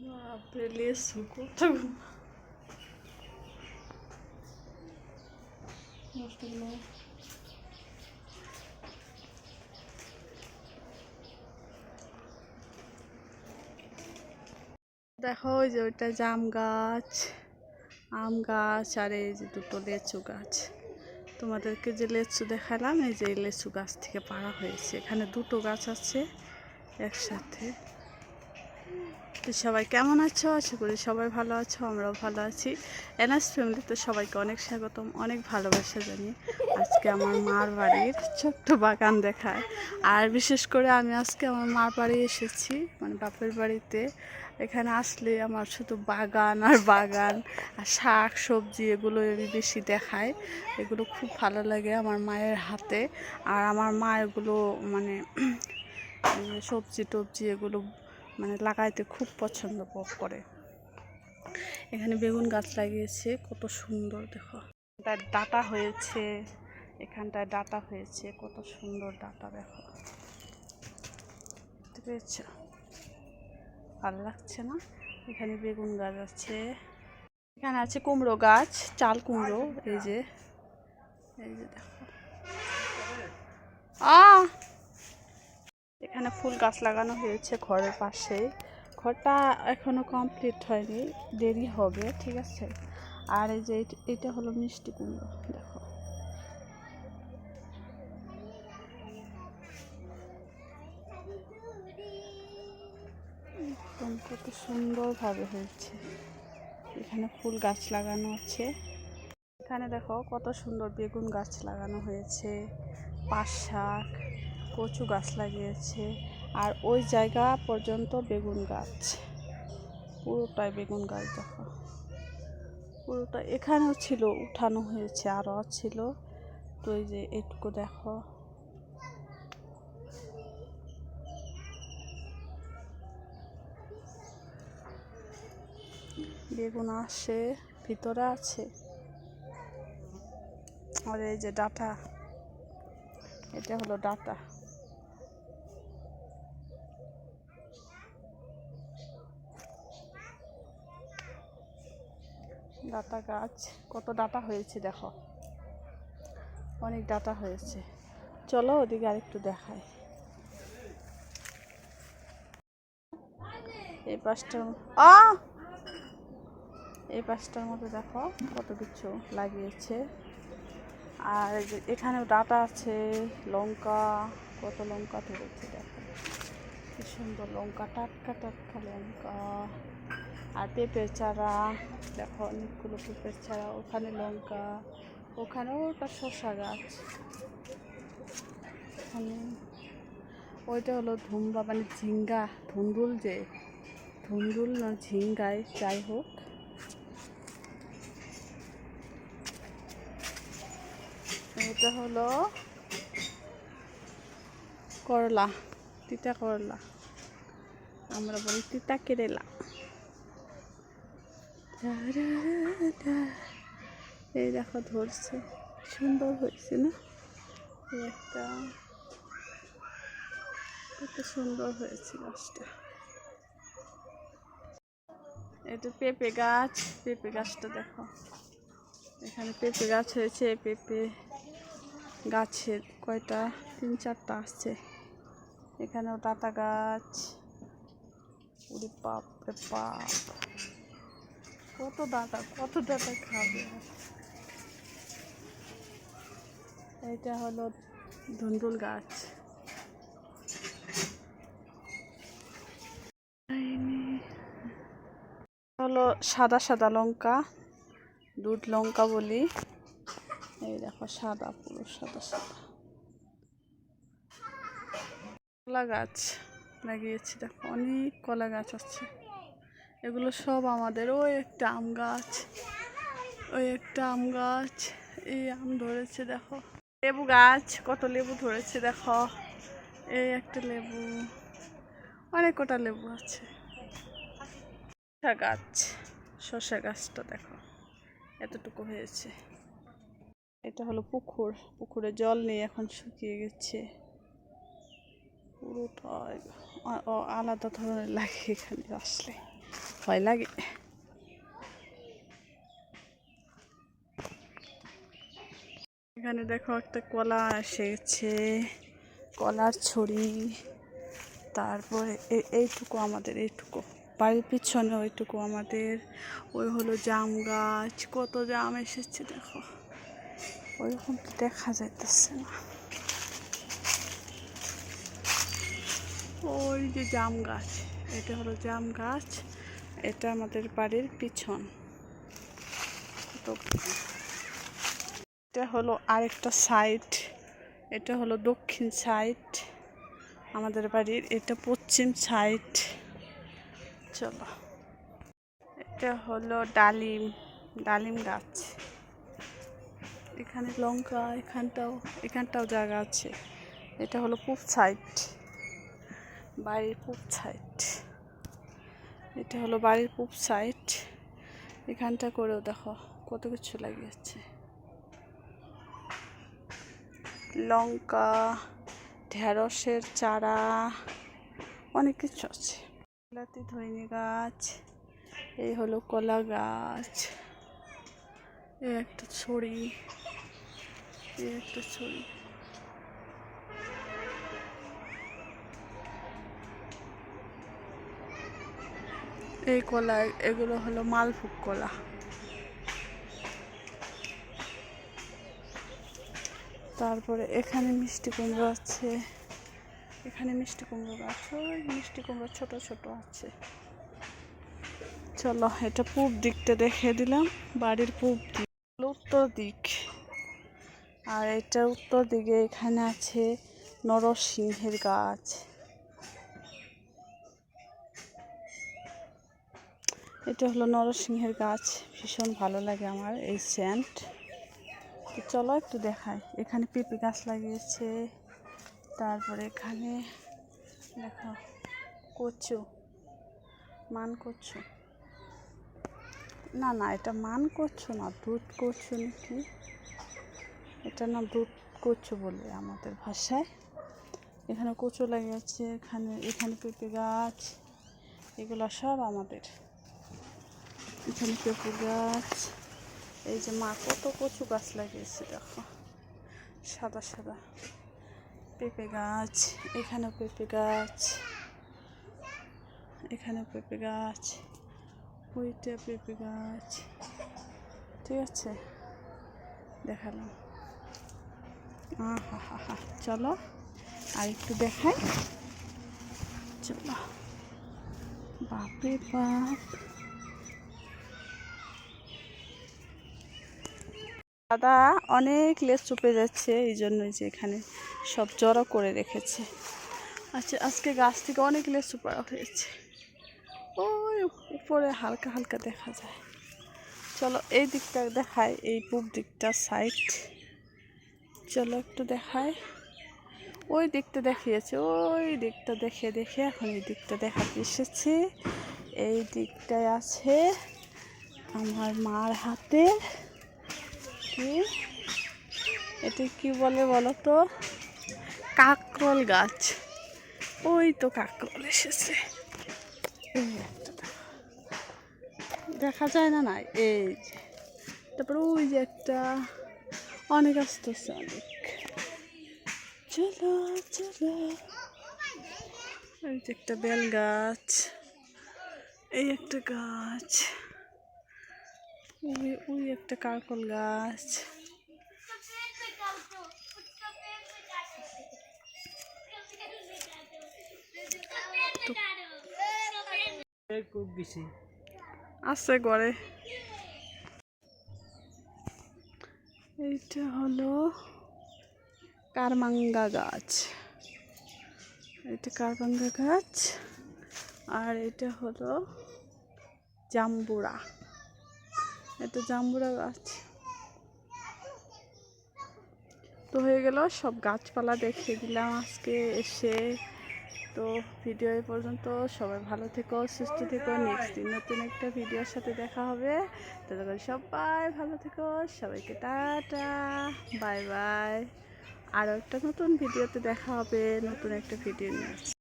বাপরে লেসু দেখো ওই যে ওইটা জাম গাছ, আম গাছ, আর এই যে দুটো লেচু গাছ। তোমাদেরকে যে লেচু দেখালাম, এই যে লেচু গাছ থেকে পাড়া হয়েছে। এখানে দুটো গাছ আছে একসাথে। তো সবাই কেমন আছো? আশা করি সবাই ভালো আছো, আমরাও ভালো আছি। এনএস ফ্যামিলিতে সবাইকে অনেক স্বাগতম, অনেক ভালোবাসা জানিয়ে আজকে আমার মার বাড়ির ছোট্ট বাগান দেখায়। আর বিশেষ করে আমি আজকে আমার মার বাড়ি এসেছি মানে বাপের বাড়িতে। এখানে আসলে আমার শুধু বাগান আর বাগান আর শাক, সবজি এগুলো বেশি দেখায় এগুলো খুব ভালো লাগে আমার মায়ের হাতে। আর আমার মা এগুলো মানে সবজি টবজি এগুলো মানে লাগাইতে খুব পছন্দ করে। এখানে বেগুন গাছ লাগিয়েছে, কত সুন্দর, দেখো। তার ডাটা হয়েছে, এখানটায় ডাটা হয়েছে, কত সুন্দর ডাটা, দেখো। পেয়েছ? ভালো লাগছে না? এখানে বেগুন গাছ আছে। এখানে আছে কুমড়ো গাছ, চাল কুমড়ো, এই যে এই যে, দেখো। আ এখানে ফুল গাছ লাগানো হয়েছে ঘরের পাশে। ঘরটা এখনও কমপ্লিট হয়নি, দেরি হবে, ঠিক আছে? আর এই যে এটা হলো মিষ্টি কুমড়ো, দেখো। কত সুন্দরভাবে হয়েছে। এখানে ফুল গাছ লাগানো আছে। এখানে দেখো কত সুন্দর বেগুন গাছ লাগানো হয়েছে। পাট শাক। কচু গাছ লাগিয়েছে আর ওই জায়গা পর্যন্ত বেগুন গাছ। পুরোটাই বেগুন গাছ, দেখো। পুরোটা এখানেও ছিল, উঠানো হয়েছে আরও ছিল। তো এই যে এটুকু দেখো। বেগুন আসে, ভিতরে আছে। আর এই যে ডাটা, এটা হলো ডাটা। ডাটা গাছ, কত ডাটা হয়েছে দেখো। অনেক ডাটা হয়েছে। চলো ওদিকে আরেকটু দেখায় এই পাশটার আ! এই পাশটার মধ্যে দেখো কত কিছু লাগিয়েছে। আর এখানেও ডাটা আছে, লঙ্কা, কত লঙ্কা ধরেছে দেখো। কি সুন্দর লঙ্কা, টাটকা টাটকা লঙ্কা। আর পেঁপের চারা দেখো অনেকগুলো পেঁপের চারা ওখানে লঙ্কা, ওখানেও ওটা শসা গাছ। ওইটা হলো ধুমবা মানে ঝিঙ্গা, ধুন্দুল যে, ধুন্দুল না ঝিঙ্গায়, যাই হোক। এটা হলো করলা, তিতা করলা। আমরা বলি তিতা কেরেলা। এই দেখো ধরছে। সুন্দর হয়েছে না? একটা, কত সুন্দর হয়েছে গাছটা। এটা পেঁপে গাছ, পেঁপে গাছটা দেখো। এখানে পেঁপে গাছ হয়েছে, পেঁপে গাছের কয়টা, তিন চারটা আসছে এখানেও টাটা গাছ। উড়ি রে বাপ। কত ডাটা কত ডাটা খাবে। এইটা হলো ধুন্দুল গাছ। হলো সাদা সাদা লঙ্কা, দুধ লঙ্কা বলি। এই দেখো সাদা, পুরো সাদা সাদা। কলা গাছ লাগিয়েছি, দেখো অনেক কলা গাছ আছে। এগুলো সব আমাদের। ওই একটা আম গাছ, ওই একটা আম গাছ, এই আম ধরেছে দেখো। লেবু গাছ, কত লেবু ধরেছে দেখো। এই একটা লেবু, অনেক কটা লেবু আছে। শসা গাছ, শসা গাছটা দেখো, এতটুকু হয়েছে। এটা হলো পুকুর, পুকুরে জল নেই, এখন শুকিয়ে গেছে। পুরোটা আলাদা ধরনের লাগে এখানে আসলে। ভয় লাগে। এখানে দেখো একটা কলা এসেছে, কলার ছড়ি তারপরে এইটুকু আমাদের, এইটুকু। বাড়ির পিছনে ওইটুকু আমাদের। ওই হলো জাম গাছ, কত জাম এসেছে দেখো। ওইরকম তো দেখা যাইতেছে না। ওই যে জাম গাছ, এটা হলো জাম গাছ। এটা আমাদের বাড়ির পিছন। তো এটা হলো আরেকটা সাইড এটা হলো দক্ষিণ সাইড আমাদের বাড়ির। এটা পশ্চিম সাইড চলো। এটা হলো ডালিম ডালিম গাছ। এখানে লঙ্কা, এখানটাও এখানটাও জায়গা আছে। এটা হলো পূব সাইড বাড়ির পূব সাইড এটা হলো বাড়ির পূব সাইড এখানটা করেও দেখো কত কিছু লাগিয়েছে। লঙ্কা, ঢেঁড়সের চারা, অনেক কিছু আছে। বিলাতি ধইনে গাছ, এই হলো কলা গাছ, এই একটা ছড়ি, এই একটা ছড়ি। এই কলা, এগুলো হলো মালভোগ কলা। তারপরে এখানে মিষ্টি কুমড়ো আছে। এখানে মিষ্টি কুমড়ো গাছ মিষ্টি কুমড়ো ছোট ছোট আছে। চলো, এটা পূব দিকটা দেখে দিলাম, বাড়ির পূব দিক। উত্তর দিক। আর এটা উত্তর দিকে এখানে আছে নরসিংহের গাছ। এটা হলো নরসিংহের গাছ। ভীষণ ভালো লাগে আমার এই স্যান্ট তো চলো একটু দেখাই। এখানে পেঁপে গাছ লাগিয়েছে। তারপরে এখানে দেখো কচু, মান কচু। না না, এটা মান কচু না, দুধ কচু নাকি? এটা না দুধ কচু বলে আমাদের ভাষায়। এখানে কচু লাগিয়েছে, এখানে এখানে পেঁপে গাছ, এগুলো সব আমাদের। এখানে পেঁপে গাছ? এই যে মা, কত কচু গাছ লাগিয়েছে, দেখো। সাদা সাদা। পেঁপে গাছ, এখানেও পেঁপে গাছ। এখানে পেঁপে গাছ। ওইটা পেঁপে গাছ। ঠিক আছে? দেখালাম। চলো আর একটু দেখাই। চলো। বাপরে বাপ। দাদা অনেক লেস চুপে যাচ্ছে, এই জন্যই যে এখানে সব জড়ো করে রেখেছে। আচ্ছা আজকে গাছ থেকে অনেক লেস চুপাড়া হয়েছে। ওই উপরে হালকা হালকা দেখা যায়। চলো এই দিকটা দেখায় এই পূব দিকটা সাইড চলো একটু দেখায় ওই দিকটা দেখিয়েছে, ওই দিকটা দেখে দেখে এখন এই দিকটা দেখাতে এসেছে। এই দিকটায় আছে আমার মার হাতে। কি? এটা কি বলে বলো তো? কাকরল গাছ। ওই তো কাকরল এসেছে। দেখা যায় না না, এই যে। তারপরে ওই যে একটা। অনেক আসতেছে অনেক। চলো চলো। এই যে একটা বেল গাছ। এই একটা গাছ। ওই ওই একটা কারকল গাছ। আছে গড়ে এইটা হলো কারমাঙ্গা গাছ। এটা কারমাঙ্গা গাছ, আর এটা হলো জাম্বুরা। এটা জাম্বুরা গাছ। তো হয়ে গেল, সব গাছপালা দেখিয়ে দিলাম আজকে এসে। তো ভিডিও এ পর্যন্ত সবাই ভালো থেকো, সুস্থ থেকো। নেক্সট দিন নতুন একটা ভিডিওর সাথে দেখা হবে। ততক্ষণ সবাই ভালো থেকো, সবাইকে টাটা বাই বাই আরও একটা নতুন ভিডিওতে দেখা হবে, নতুন একটা ভিডিও নিয়ে।